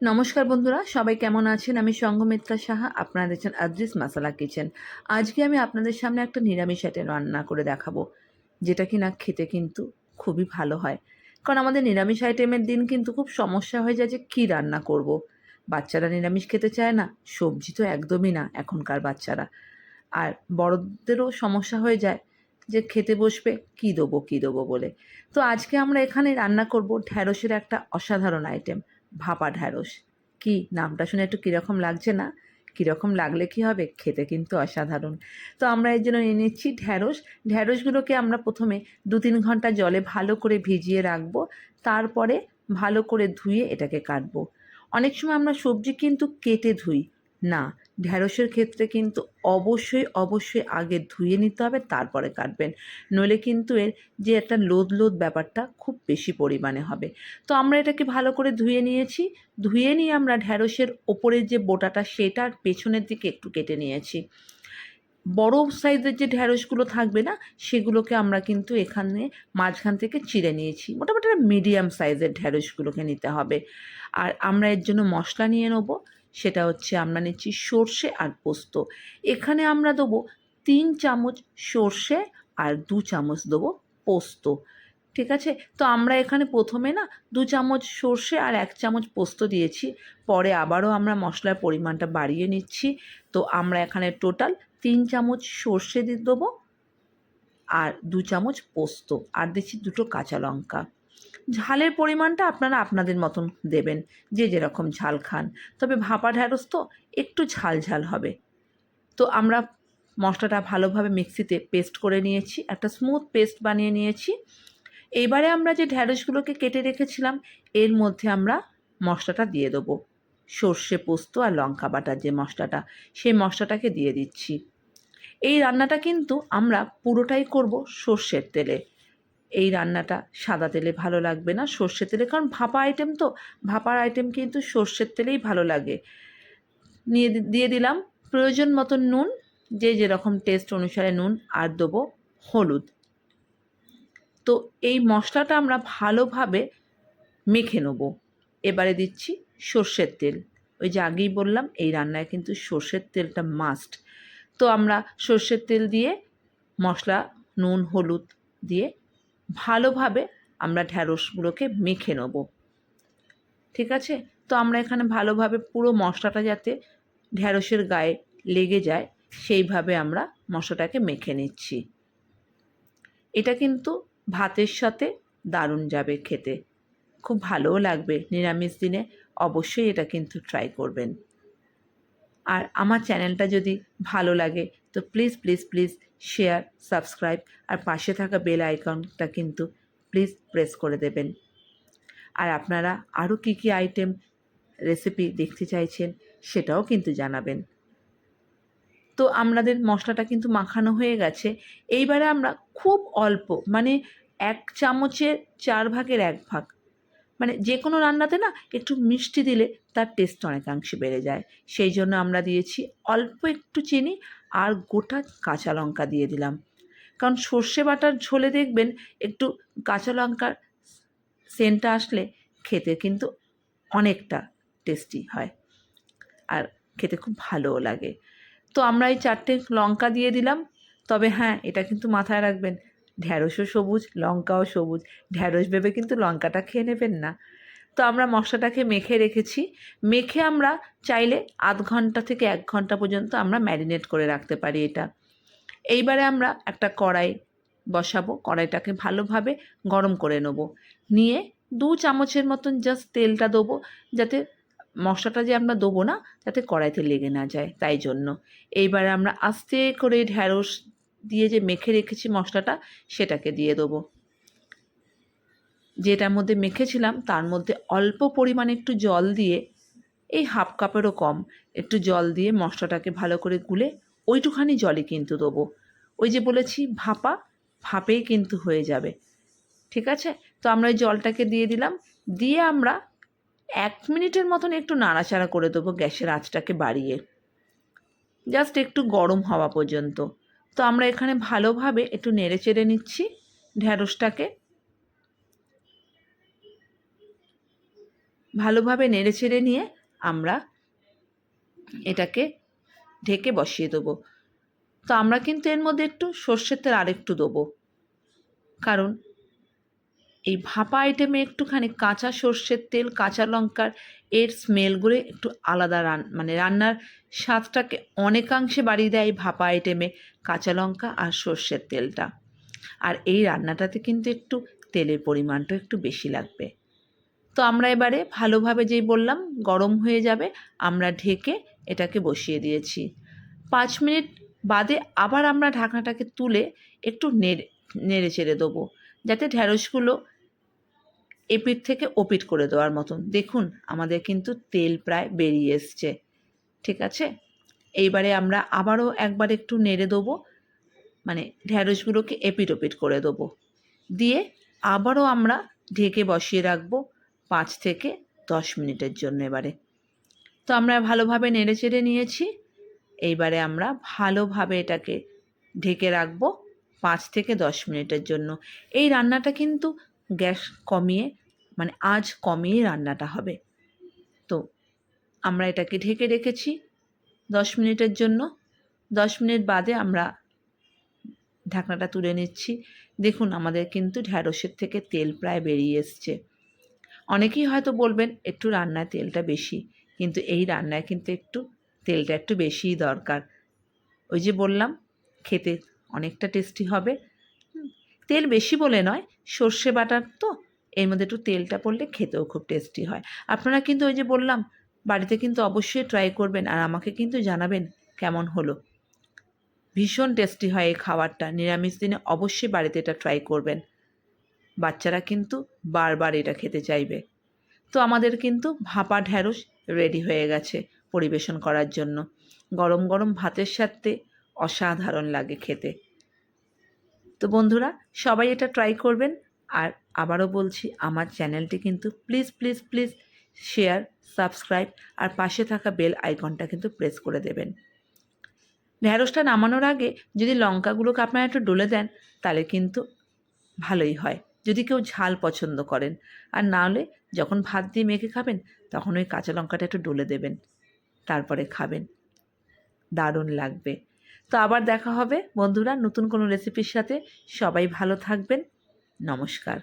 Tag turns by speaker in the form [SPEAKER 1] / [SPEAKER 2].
[SPEAKER 1] নমস্কার বন্ধুরা, সবাই কেমন আছেন? আমি সঙ্গমিত্রা সাহা, আপনারা দেখছেন আদ্রিস মাসালা কিচেন। আজকে আমি আপনাদের সামনে একটা নিরামিষ আইটেম রান্না করে দেখাবো, যেটা কিনা খেতে কিন্তু খুবই ভালো হয়। কারণ আমাদের নিরামিষ আইটেমের দিন কিন্তু খুব সমস্যা হয়ে যায় যে কী রান্না করব। বাচ্চারা নিরামিষ খেতে চায় না, সবজি তো একদমই না এখনকার বাচ্চারা। আর বড়দেরও সমস্যা হয়ে যায় যে খেতে বসবে, কী দেবো কী দেবো বলে। তো আজকে আমরা এখানে রান্না করব ঢ্যাঁড়সের একটা অসাধারণ আইটেম। ভাপা ঢ্যাঁড়স। কি, নামটা শুনে একটু কীরকম লাগছে না? কীরকম লাগলে কি হবে? খেতে কিন্তু অসাধারণ। তো আমরা এর জন্য নিয়ে নিচ্ছি ঢ্যাঁড়স। ঢ্যাঁড়সগুলোকে আমরা প্রথমে দু তিন ঘণ্টা জলে ভালো করে ভিজিয়ে রাখব। তারপরে ভালো করে ধুয়ে এটাকে কাটবো। অনেক সময় আমরা সবজি কিন্তু কেটে ধুই। না ঢ্যাঁড়সের ক্ষেত্রে কিন্তু অবশ্যই অবশ্যই আগে ধুয়ে নিতে হবে, তারপরে কাটবেন। নইলে কিন্তু এর যে একটা লোদ লোদ ব্যাপারটা খুব বেশি পরিমাণে হবে। তো আমরা এটাকে ভালো করে ধুয়ে নিয়েছি। ধুয়ে নিয়ে আমরা ঢ্যাঁড়সের ওপরের যে বোটাটা সেটার পেছনের দিকে একটু কেটে নিয়েছি। বড় সাইজের যে ঢ্যাঁড়সগুলো থাকবে না, সেগুলোকে আমরা কিন্তু এখানে মাঝখান থেকে চিড়ে নিয়েছি। মোটামুটি মিডিয়াম সাইজের ঢ্যাঁড়সগুলোকে নিতে হবে। আর আমরা এর জন্য মশলা নিয়ে নেব। সেটা হচ্ছে আমরা নিচ্ছি সর্ষে আর পোস্ত। এখানে আমরা দেবো তিন চামচ সর্ষে আর দু চামচ দেবো পোস্ত। ঠিক আছে? তো আমরা এখানে প্রথমে না দু চামচ সর্ষে আর এক চামচ পোস্ত দিয়েছি। পরে আবারও আমরা মশলার পরিমাণটা বাড়িয়ে নিচ্ছি। তো আমরা এখানে টোটাল তিন চামচ সর্ষে দিয়ে দেবো আর দু চামচ পোস্ত। আর দিচ্ছি দুটো কাঁচা লঙ্কা। ঝালের পরিমাণটা আপনারা আপনাদের মতন দেবেন, যে যেরকম ঝাল খান। তবে ভাপা ঢ্যাঁড়স তো একটু ঝাল ঝাল হবে। তো আমরা মশলাটা ভালোভাবে মিক্সিতে পেস্ট করে নিয়েছি, একটা স্মুথ পেস্ট বানিয়ে নিয়েছি। এইবারে আমরা যে ঢ্যাঁড়সগুলোকে কেটে রেখেছিলাম, এর মধ্যে আমরা মশলাটা দিয়ে দেবো। সর্ষে পোস্ত আর লঙ্কা বাটার যে মশলাটা, সেই মশলাটাকে দিয়ে দিচ্ছি। এই রান্নাটা কিন্তু আমরা পুরোটাই করব সর্ষের তেলে। এই রান্নাটা সাদা তেলে ভালো লাগবে না, সর্ষের তেলে। কারণ ভাপা আইটেম তো, ভাপার আইটেম কিন্তু সর্ষের তেলেই ভালো লাগে। নিয়ে দিয়ে দিলাম প্রয়োজন মতো নুন, যে যেরকম টেস্ট অনুসারে নুন, আর দেবো হলুদ। তো এই মশলাটা আমরা ভালোভাবে মেখে নেব। এবারে দিচ্ছি সর্ষের তেল। ওই যে আগেই বললাম, এই রান্নায় কিন্তু সর্ষের তেলটা মাস্ট তো আমরা সর্ষের তেল দিয়ে মশলা, নুন, হলুদ দিয়ে ভালোভাবে আমরা ঢ্যাঁড়সগুলোকে মেখে নেব। ঠিক আছে? তো আমরা এখানে ভালোভাবে পুরো মশলাটা যাতে ঢ্যাঁড়সের গায়ে লেগে যায়, সেইভাবে আমরা মশলাটাকে মেখে নিচ্ছি। এটা কিন্তু ভাতের সাথে দারুণ যাবে খেতে। খুব ভালোও লাগবে। নিরামিষ দিনে অবশ্যই এটা কিন্তু ট্রাই করবেন। আর আমার চ্যানেলটা যদি ভালো লাগে, তো please please please share subscribe আর পাশে থাকা বেল আইকনটা কিন্তু প্লিজ প্রেস করে দেবেন। আর আপনারা আরও কী কী আইটেম রেসিপি দেখতে চাইছেন সেটাও কিন্তু জানাবেন। তো আমাদের মশলাটা কিন্তু মাখানো হয়ে গেছে। এইবারে আমরা খুব অল্প মানে এক চামচের চার ভাগের এক ভাগ মানে যে কোনো রান্নাতে না একটু মিষ্টি দিলে তার টেস্ট অনেকাংশে বেড়ে যায়। সেই জন্য আমরা দিয়েছি অল্প একটু চিনি আর গোটা কাঁচা লঙ্কা দিয়ে দিলাম। কারণ সর্ষে বাটার ঝোলে দেখবেন একটু কাঁচা লঙ্কার সেন্টটা আসলে খেতে কিন্তু অনেকটা টেস্টি হয় আর খেতে খুব ভালোও লাগে। তো আমরা এই চারটে লঙ্কা দিয়ে দিলাম। তবে হ্যাঁ এটা কিন্তু মাথায় রাখবেন ঢ্যাঁড়সও সবুজ, লঙ্কাও সবুজ। ঢ্যাঁড়স ভেবে কিন্তু লঙ্কাটা খেয়ে নেবেন না। তো আমরা মশলাটাকে মেখে রেখেছি। মেখে আমরা চাইলে আধ ঘণ্টা থেকে এক ঘণ্টা পর্যন্ত আমরা ম্যারিনেট করে রাখতে পারি এটা। এইবারে আমরা একটা কড়াই বসাবো। কড়াইটাকে ভালোভাবে গরম করে নেব। নিয়ে দু চামচের মতন জাস্ট তেলটা দেবো যাতে মশলাটা যে আমরা দেবো না, যাতে কড়াইতে লেগে না যায়, তাই জন্য। এইবারে আমরা আস্তে করে ঢ্যাঁড়স দিয়ে যে মেখে রেখেছি মশলাটা, সেটাকে দিয়ে দেবো। যেটার মধ্যে মেখেছিলাম, তার মধ্যে অল্প পরিমাণে একটু জল দিয়ে, এই হাফ কাপেরও কম, একটু জল দিয়ে মশলাটাকে ভালো করে গুলে ওইটুখানি জলে কিন্তু দেবো। ওই যে বলেছি, ভাপা, ভাপেই কিন্তু হয়ে যাবে। ঠিক আছে? তো আমরা ওই জলটাকে দিয়ে দিলাম। দিয়ে আমরা এক মিনিটের মতন একটু নাড়াচাড়া করে দেবো গ্যাসের আঁচটাকে বাড়িয়ে। জাস্ট একটু গরম হওয়া পর্যন্ত। তো আমরা এখানে ভালোভাবে একটু নেড়ে চেড়ে নিচ্ছি ঢ্যাঁড়সটাকে ভালোভাবে নেড়ে ছেড়ে নিয়ে আমরা এটাকে ঢেকে বসিয়ে দেবো। তো আমরা কিন্তু এর মধ্যে একটু সর্ষের তেল আরেকটু দেবো। কারণ এই ভাপা আইটেমে একটুখানি কাঁচা সর্ষের তেল, কাঁচা লঙ্কার এর স্মেলগুলো একটু আলাদা রান মানে রান্নার স্বাদটাকে অনেকাংশে বাড়িয়ে দেয় ভাপা আইটেমে কাঁচা লঙ্কা আর সর্ষের তেলটা। আর এই রান্নাটাতে কিন্তু একটু তেলের পরিমাণটা একটু বেশি লাগবে। তো আমরা এবারে ভালোভাবে যেই বললাম, গরম হয়ে যাবে, আমরা ঢেকে এটাকে বসিয়ে দিয়েছি। পাঁচ মিনিট বাদে আবার আমরা ঢাকনাটাকে তুলে একটু নেড়ে নেড়ে চেড়ে দেবো, যাতে ঢ্যাঁড়সগুলো এপিট থেকে ওপিট করে দেওয়ার মতন। দেখুন, আমাদের কিন্তু তেল প্রায় বেরিয়ে এসছে। ঠিক আছে? এইবারে আমরা আবারও একবার একটু নেড়ে দেবো। মানে ঢ্যাঁড়সগুলোকে এপিট ওপিট করে দেবো। দিয়ে আবারও আমরা ঢেকে বসিয়ে রাখব পাঁচ থেকে দশ মিনিটের জন্য এবারে। তো আমরা ভালোভাবে নেড়ে চেড়ে নিয়েছি। এইবারে আমরা ভালোভাবে এটাকে ঢেকে রাখব পাঁচ থেকে দশ মিনিটের জন্য। এই রান্নাটা কিন্তু গ্যাস কমিয়ে মানে আজ কমিয়ে রান্নাটা হবে। তো আমরা এটাকে ঢেকে রেখেছি দশ মিনিটের জন্য। দশ মিনিট বাদে আমরা ঢাকনাটা তুলে নিচ্ছি। দেখুন, আমাদের কিন্তু ঢ্যাঁড়সের থেকে তেল প্রায় বেরিয়ে এসছে। অনেকেই হয়তো বলবেন, একটু রান্নায় তেলটা বেশি। কিন্তু এই রান্নায় কিন্তু একটু তেলটা একটু বেশিই দরকার। ওই যে বললাম, খেতে অনেকটা টেস্টি হবে। তেল বেশি বলে নয়, সর্ষে বাটার তো, এর মধ্যে একটু তেলটা পড়লে খেতেও খুব টেস্টি হয়। আপনারা কিন্তু ওই যে বললাম, বাড়িতে কিন্তু অবশ্যই ট্রাই করবেন আর আমাকে কিন্তু জানাবেন কেমন হলো। ভীষণ টেস্টি হয় এই খাবারটা, নিরামিষ দিনে অবশ্যই বাড়িতে এটা ট্রাই করবেন। বাচ্চারা কিন্তু বারবার এটা খেতে চাইবে। তো আমাদের কিন্তু ভাপা ঢ্যাঁড়স রেডি হয়ে গেছে পরিবেশন করার জন্য। গরম গরম ভাতের সাথে অসাধারণ লাগে খেতে। তো বন্ধুরা, সবাই এটা ট্রাই করবেন। আর আবারও বলছি, আমার চ্যানেলটি কিন্তু please please please share subscribe আর পাশে থাকা বেল আইকনটা কিন্তু প্রেস করে দেবেন। ঢ্যাঁড়সটা নামানোর আগে যদি লঙ্কাগুলোকে আপনারা একটু ডলে দেন, তাহলে কিন্তু ভালোই হয়। যদি কেউ ঝাল পছন্দ করেন, আর না হলে যখন ভাত দিয়ে মেখে খাবেন, তখন ওই কাঁচা লঙ্কাটা একটু ডলে দেবেন, তারপরে খাবেন। দারুণ লাগবে। তো আবার দেখা হবে। বন্ধুরা নতুন কোনো রেসিপির সাথে সবাই ভালো থাকবেন। নমস্কার।